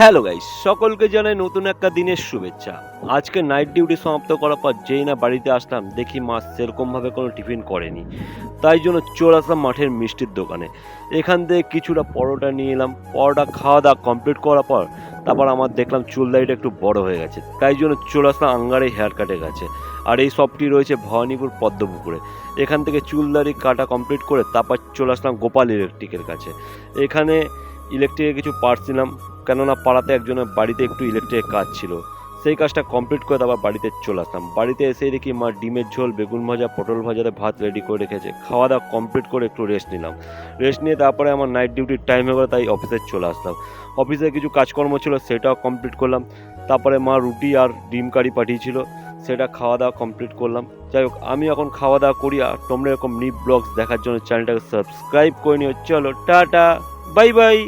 Hello guys, সকলকে জানাই নতুন একটা দিনের শুভেচ্ছা। আজকে নাইট ডিউটি সমাপ্ত করার পর যেই না বাড়িতে আসলাম, দেখি মা সেরকমভাবে কোনো টিফিন করেনি। তাই জন্য চলে আসলাম মাঠের মিষ্টির দোকানে। এখান থেকে কিছুটা পরোটা নিয়ে এলাম, পরোটা খাওয়া দাওয়া কমপ্লিট করার পর তারপর আমার দেখলাম চুল দাড়িটা একটু বড় হয়ে গেছে। তাই জন্য চলে আসলাম আঙ্গারে হেয়ার কাটের কাছে। আর এই শপটি রয়েছে ভবানীপুর পদ্মপুকুরে। এখান থেকে চুল দাড়ি কাটা কমপ্লিট করে তারপর চলে আসলাম গোপাল ইলেকট্রিকের কাছে। এখানে ইলেকট্রিকের কিছু পার্টস নিলাম। কেননা পাড়াতে একজনের বাড়িতে একটু ইলেকট্রিক কাজ ছিল। সেই কাজটা কমপ্লিট করে তারপর বাড়িতে চলে আসলাম। বাড়িতে এসেই দেখি মা ডিমের ঝোল, বেগুন ভাজা, পটল ভাজাতে ভাত রেডি করে রেখেছে। খাওয়া দাওয়া কমপ্লিট করে একটু রেস্ট নিলাম। রেস্ট নিয়ে তারপরে আমার নাইট ডিউটির টাইম হয়ে তাই অফিসে চলে আসলাম। অফিসে কিছু কাজকর্ম ছিল, সেটাও কমপ্লিট করলাম। তারপরে মা রুটি আর ডিম কারি পাঠিয়েছিল, সেটা খাওয়া দাওয়া কমপ্লিট করলাম। যাই হোক, আমি এখন খাওয়া দাওয়া করি আর তোমরা এরকম নিপ ব্লগস দেখার জন্য চ্যানেলটাকে সাবস্ক্রাইব করে নিও। চলো, টাটা বাই বাই